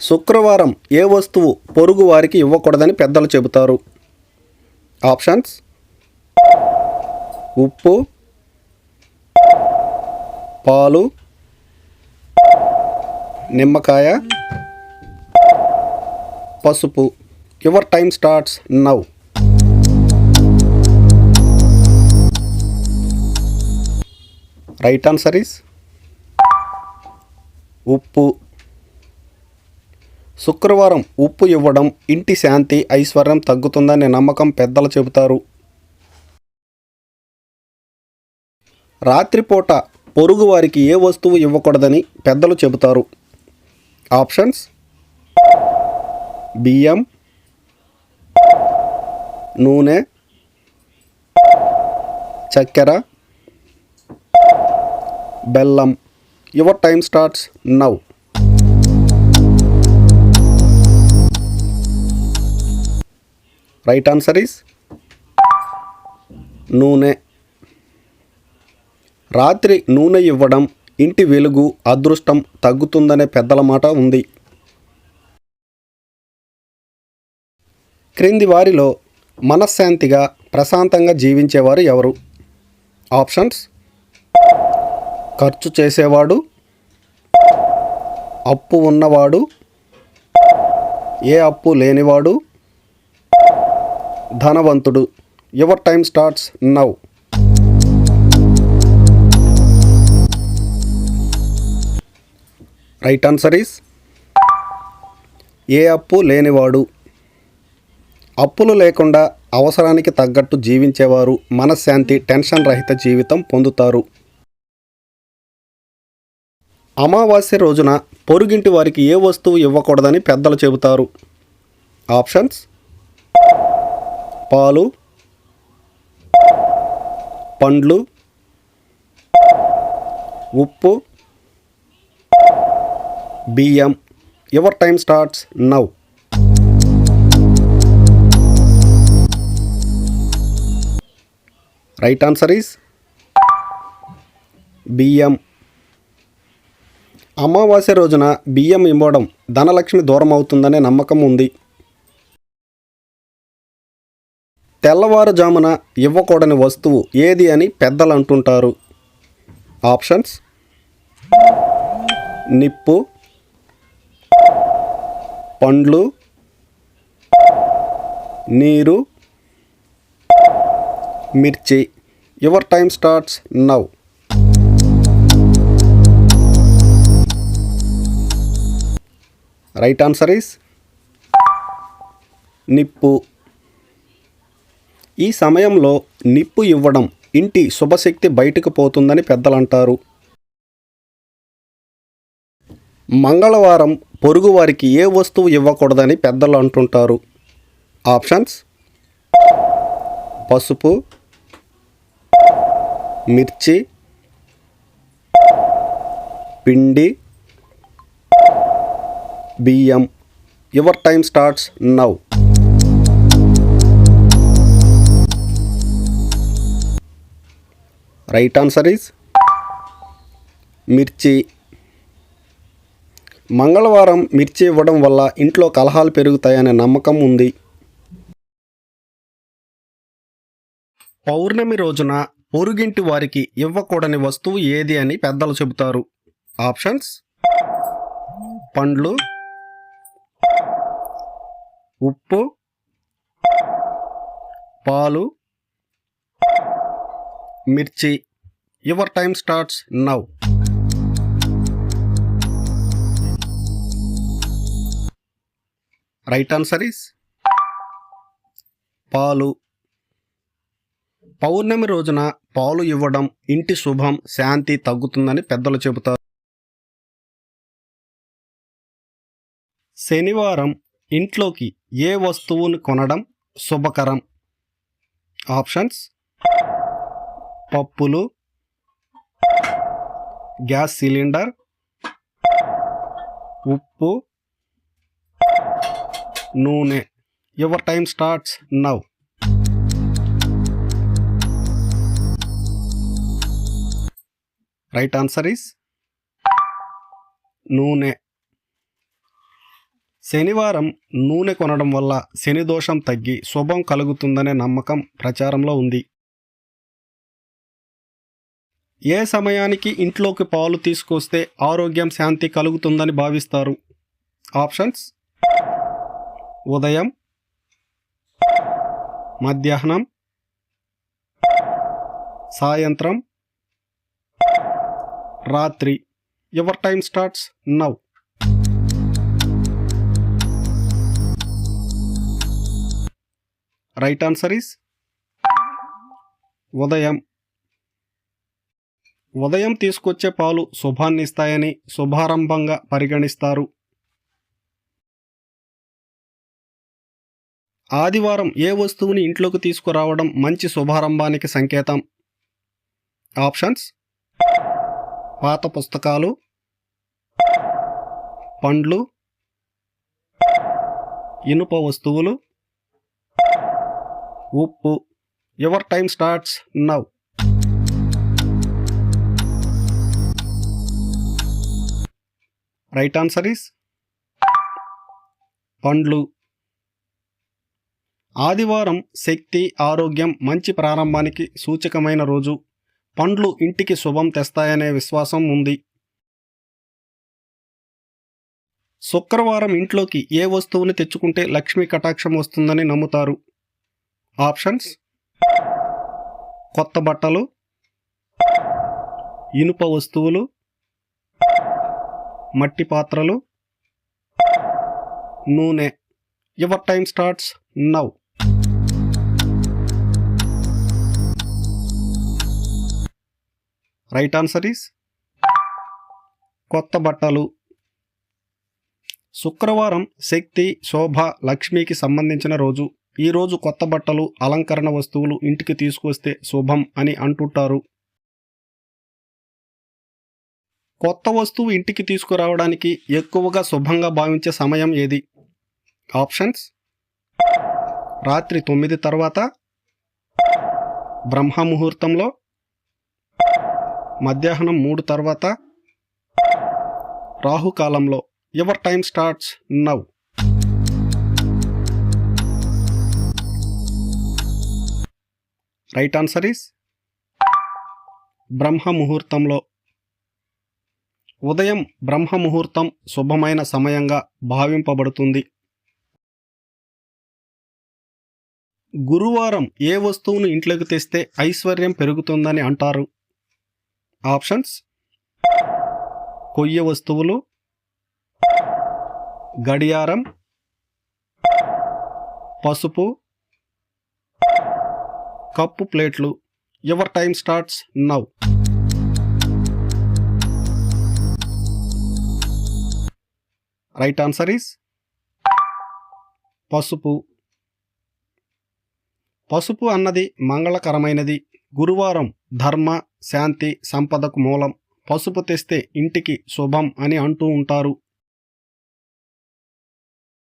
శుక్రవారం ఏ వస్తువు పొరుగు వారికి ఇవ్వకూడదని పెద్దలు చెబుతారు? ఆప్షన్స్? ఉప్పు పాలు నిమ్మకాయ పసుపు. Your time starts now right answer is ఉప్పు. శుక్రవారం ఉప్పు ఇవ్వడం ఇంటి శాంతి ఐశ్వర్యం తగ్గుతుందనే నమ్మకం పెద్దలు చెబుతారు. రాత్రిపూట పొరుగు వారికి ఏ వస్తువు ఇవ్వకూడదని పెద్దలు చెబుతారు. ఆప్షన్స్? బియ్యం నూనె చక్కెర బెల్లం. Your time starts now. Right answer is నూనె. రాత్రి నూనె ఇవ్వడం ఇంటి వెలుగు అదృష్టం తగ్గుతుందనే పెద్దల మాట ఉంది. క్రింది వారిలో మనశ్శాంతిగా ప్రశాంతంగా జీవించేవారు ఎవరు? ఆప్షన్స్. ఖర్చు చేసేవాడు. అప్పు ఉన్నవాడు. ఏ అప్పు లేనివాడు. ధనవంతుడు. Your time starts now right answer is ఏ అప్పు లేనివాడు. అప్పులు లేకుండా అవసరానికి తగ్గట్టు జీవించేవారు మనశ్శాంతి టెన్షన్ రహిత జీవితం పొందుతారు. అమావాస్య రోజున పొరుగింటి వారికి ఏ వస్తువు ఇవ్వకూడదని పెద్దలు చెబుతారు. ఆప్షన్స్ పాలు పండ్లు ఉప్పు బియ్యం. Your time starts now right answer is బియ్యం. అమావాస్య రోజున బియ్యం ఇవ్వడం ధనలక్ష్మి దూరం అవుతుందనే నమ్మకం ఉంది. తెల్లవారుజామున ఇవ్వకూడని వస్తువు ఏది అని పెద్దలు అంటుంటారు ఆప్షన్స్? నిప్పు పండ్లు నీరు మిర్చి. Your time starts now. Right answer is? నిప్పు. ఈ సమయంలో నిప్పు ఇవ్వడం ఇంటి శుభశక్తి బయటకు పోతుందని పెద్దలంటారు. మంగళవారం పొరుగువారికి ఏ వస్తువు ఇవ్వకూడదని పెద్దలు అంటుంటారు. ఆప్షన్స్? పసుపు మిర్చి పిండి బియ్యం. Your time starts now. Right answer is మిర్చి. మంగళవారం మిర్చి ఇవ్వడం వల్ల ఇంట్లో కలహాలు పెరుగుతాయనే నమ్మకం ఉంది. పౌర్ణమి రోజున పొరుగింటి వారికి ఇవ్వకూడని వస్తువు ఏది అని పెద్దలు చెబుతారు. ఆప్షన్స్ పండ్లు ఉప్పు పాలు మిర్చి. Your time starts now right answer is పాలు. పౌర్ణమి రోజున పాలు ఇవ్వడం ఇంటి శుభం శాంతి తగ్గుతుందని పెద్దలు చెబుతారు. శనివారం ఇంట్లోకి ఏ వస్తువును కొనడం శుభకరం? ఆప్షన్స్ పప్పులు గ్యాస్ సిలిండర్ ఉప్పు నూనె. Your time starts now right answer is నూనె. శనివారం నూనె కొనడం వల్ల శని దోషం తగ్గి శుభం కలుగుతుందనే నమ్మకం ప్రచారంలో ఉంది. ఏ సమయానికి ఇంట్లోకి పాలు తీసుకొస్తే ఆరోగ్యం శాంతి కలుగుతుందని భావిస్తారు? ఆప్షన్స్. ఉదయం. మధ్యాహ్నం. సాయంత్రం. రాత్రి. Your time starts now. Right answer is ఉదయం. ఉదయం తీసుకొచ్చే పాలు శుభాన్ని ఇస్తాయని శుభారంభంగా పరిగణిస్తారు. ఆదివారం ఏ వస్తువుని ఇంట్లోకి తీసుకురావడం మంచి శుభారంభానికి సంకేతం? ఆప్షన్స్? పాత పుస్తకాలు? పండ్లు? ఇనుప వస్తువులు? ఉప్పు? Your time starts now right answer is పండ్లు. ఆదివారం శక్తి ఆరోగ్యం మంచి ప్రారంభానికి సూచకమైన రోజు. పండ్లు ఇంటికి శుభం తెస్తాయనే విశ్వాసం ఉంది. శుక్రవారం ఇంట్లోకి ఏ వస్తువుని తెచ్చుకుంటే లక్ష్మీ కటాక్షం వస్తుందని నమ్ముతారు? ఆప్షన్స్ కొత్త బట్టలు ఇనుప వస్తువులు మట్టి పాత్రలు. నూనె. Your time starts now right answer is కొత్త బట్టలు. శుక్రవారం శక్తి శోభ లక్ష్మికి సంబంధించిన రోజు. ఈ రోజు కొత్త బట్టలు అలంకరణ వస్తువులు ఇంటికి తీసుకొస్తే శుభం అని అంటుంటారు. కొత్త వస్తువు ఇంటికి తీసుకురావడానికి ఎక్కువగా శుభంగా భావించే సమయం ఏది? ఆప్షన్స్? రాత్రి తొమ్మిది తర్వాత? బ్రహ్మ ముహూర్తంలో మధ్యాహ్నం మూడు తర్వాత? రాహుకాలంలో? Your time starts now right answer is? బ్రహ్మ ముహూర్తంలో ఉదయం బ్రహ్మ ముహూర్తం శుభమైన సమయంగా భావింపబడుతుంది. గురువారం ఏ వస్తువును ఇంట్లోకి తెస్తే ఐశ్వర్యం పెరుగుతుందని అంటారు? ఆప్షన్స్. కొయ్య వస్తువులు. గడియారం. పసుపు. కప్పు ప్లేట్లు. Your time starts now. Right answer is పసుపు. పసుపు అన్నది మంగళకరమైనది. గురువారం ధర్మ శాంతి సంపదకు మూలం. పసుపు తెస్తే ఇంటికి శుభం అని అంటూ ఉంటారు.